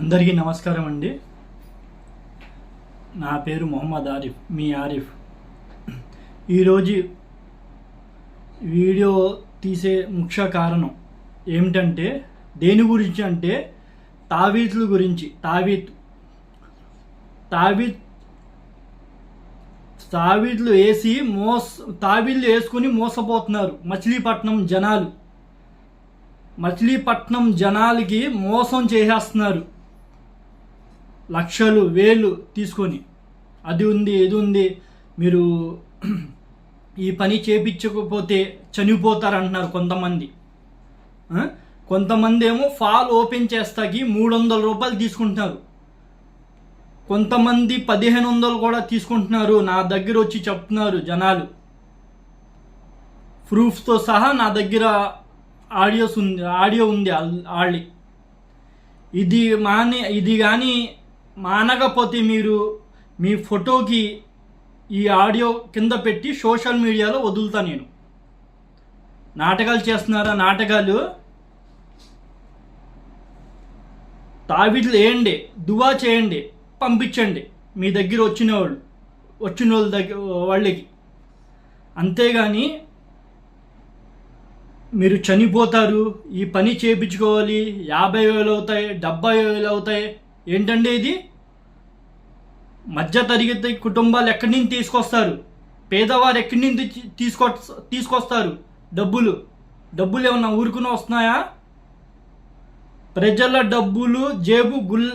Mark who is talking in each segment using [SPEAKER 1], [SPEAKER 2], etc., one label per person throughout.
[SPEAKER 1] అందరికీ నమస్కారం అండి. నా పేరు మొహమ్మద్ ఆరిఫ్ మీ ఆరిఫ్. ఈరోజు వీడియో తీసే ముఖ్య కారణం ఏమిటంటే దేని గురించి అంటే తావీతుల గురించి తావీత్. తావీత్ తావీతులు వేసి మోస తావీళ్ళు వేసుకుని మోసపోతున్నారు మచిలీపట్నం జనాలు. మచిలీపట్నం జనాలకి మోసం చేసేస్తున్నారు. లక్షలు వేలు తీసుకొని అది ఉంది ఇది ఉంది మీరు ఈ పని చేపించకపోతే చనిపోతారంటున్నారు కొంతమంది. కొంతమంది ఏమో ఫాల్ ఓపెన్ చేస్తాకి మూడు వందల రూపాయలు తీసుకుంటున్నారు. కొంతమంది పదిహేను వందలు కూడా తీసుకుంటున్నారు నా దగ్గర వచ్చి చెప్తున్నారు జనాలు. ప్రూఫ్తో సహా నా దగ్గర ఆడియోస్ ఉంది ఆడియో ఉంది ఆళ్ళి ఇది మాని ఇది కానీ మానకపోతే మీరు మీ ఫోటోకి ఈ ఆడియో కింద పెట్టి సోషల్ మీడియాలో వదులుతా నేను. నాటకాలు చేస్తున్నారా? నాటకాలు? తావిడ్లు వేయండి దువా చేయండి పంపించండి మీ దగ్గర వచ్చిన వాళ్ళు వచ్చిన వాళ్ళ దగ్గర వాళ్ళకి. అంతేగాని మీరు చనిపోతారు ఈ పని చేయించుకోవాలి యాభై వేలు అవుతాయి డెబ్బై వేలు అవుతాయి ఏంటంటే ఇది? మధ్య తరగతి కుటుంబాలు ఎక్కడి నుంచి తీసుకొస్తారు? పేదవారు ఎక్కడి నుంచి తీ- తీసుకొ తీసుకొస్తారు? డబ్బులు. డబ్బులు ఏమన్నా ఊరుకుని వస్తున్నాయా? ప్రజల డబ్బులు జేబు గుల్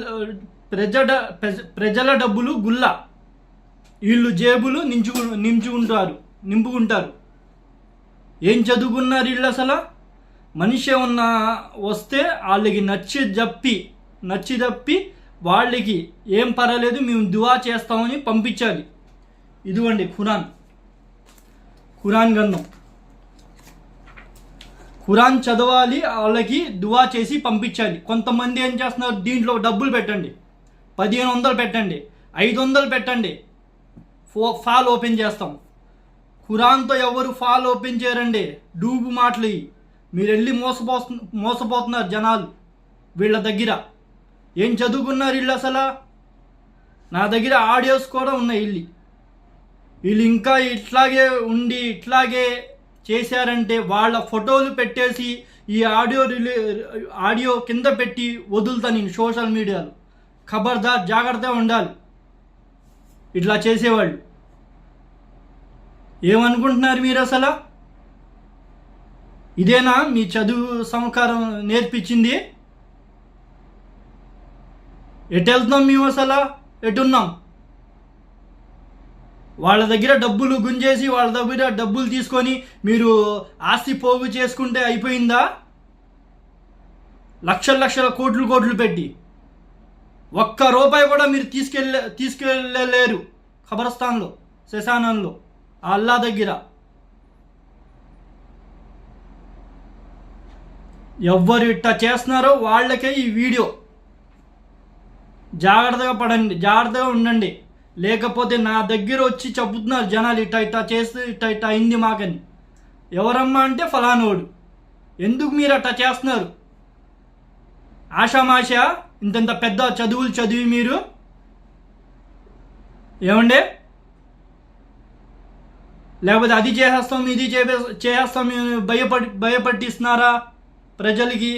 [SPEAKER 1] ప్రజ- ప్రజల డబ్బులు గుల్ల. వీళ్ళు జేబులు నించు నించుకుంటారు నింపుకుంటారు. ఏం చదువుకున్నారు వీళ్ళు అసలు? మనిషి ఏమన్నా వస్తే వాళ్ళకి నచ్చి చెప్పి నచ్చి తప్పి వాళ్ళకి ఏం పర్వాలేదు మేము దువా చేస్తామని పంపించాలి. ఇదిగోండి ఖురాన్. ఖురాన్ గ్రంథం. ఖురాన్ చదవాలి వాళ్ళకి దువా చేసి పంపించాలి. కొంతమంది ఏం చేస్తున్నారు దీంట్లో డబ్బులు పెట్టండి. పదిహేను వందలు పెట్టండి. ఐదు వందలు పెట్టండి. ఫో ఫాల్ ఓపెన్ చేస్తాం. ఖురాన్తో ఎవరు ఫాల్ ఓపెన్ చేయరండి? డూబు మాటలు మీరు వెళ్ళి మోసపో మోసపోతున్నారు జనాలు వీళ్ళ దగ్గర. ఏం చదువుకున్నారు వీళ్ళు అసలు? నా దగ్గర ఆడియోస్ కూడా ఉన్నాయి వీళ్ళు వీళ్ళు ఇంకా ఇట్లాగే ఉండి ఇట్లాగే చేశారంటే వాళ్ళ ఫోటోలు పెట్టేసి ఈ ఆడియో రిలీ ఆడియో కింద పెట్టి వదులుతా నేను సోషల్ మీడియాలో. ఖబర్దార్ జాగ్రత్తగా ఉండాలి. ఇట్లా చేసేవాళ్ళు. ఏమనుకుంటున్నారు మీరు అసలు? ఇదేనా మీ చదువు సంస్కారం నేర్పించింది? ఎటు వెళ్తున్నాం మేము అసలు? ఎటున్నాం? వాళ్ళ దగ్గర డబ్బులు గుంజేసి వాళ్ళ దగ్గర డబ్బులు తీసుకొని మీరు ఆస్తి పోగు చేసుకుంటే అయిపోయిందా? లక్షల లక్షల కోట్లు కోట్లు పెట్టి. ఒక్క రూపాయి కూడా మీరు తీసుకెళ్ళే తీసుకెళ్ళలేరు ఖబరస్థాన్లో శశానంలో అల్లా దగ్గర. ఎవ్వరు ఇట్టా చేస్తున్నారో వాళ్ళకే ఈ వీడియో. జాగ్రత్తగా పడండి జాగ్రత్తగా ఉండండి. లేకపోతే నా దగ్గర వచ్చి చెబుతున్నారు జనాలు ఇట్ట ఇట్ట చేస్తే ఇట్ట ఇట్ట అయింది మాకని. ఎవరమ్మా అంటే ఫలానోడు. ఎందుకు మీరు అట్ట చేస్తున్నారు? ఆషామాష ఇంతంత పెద్ద చదువులు చదివి మీరు? ఏమండే? లేకపోతే అది చేసేస్తాం ఇది చేపే చేసేస్తాం భయపడి భయపట్టిస్తున్నారా ప్రజలకి?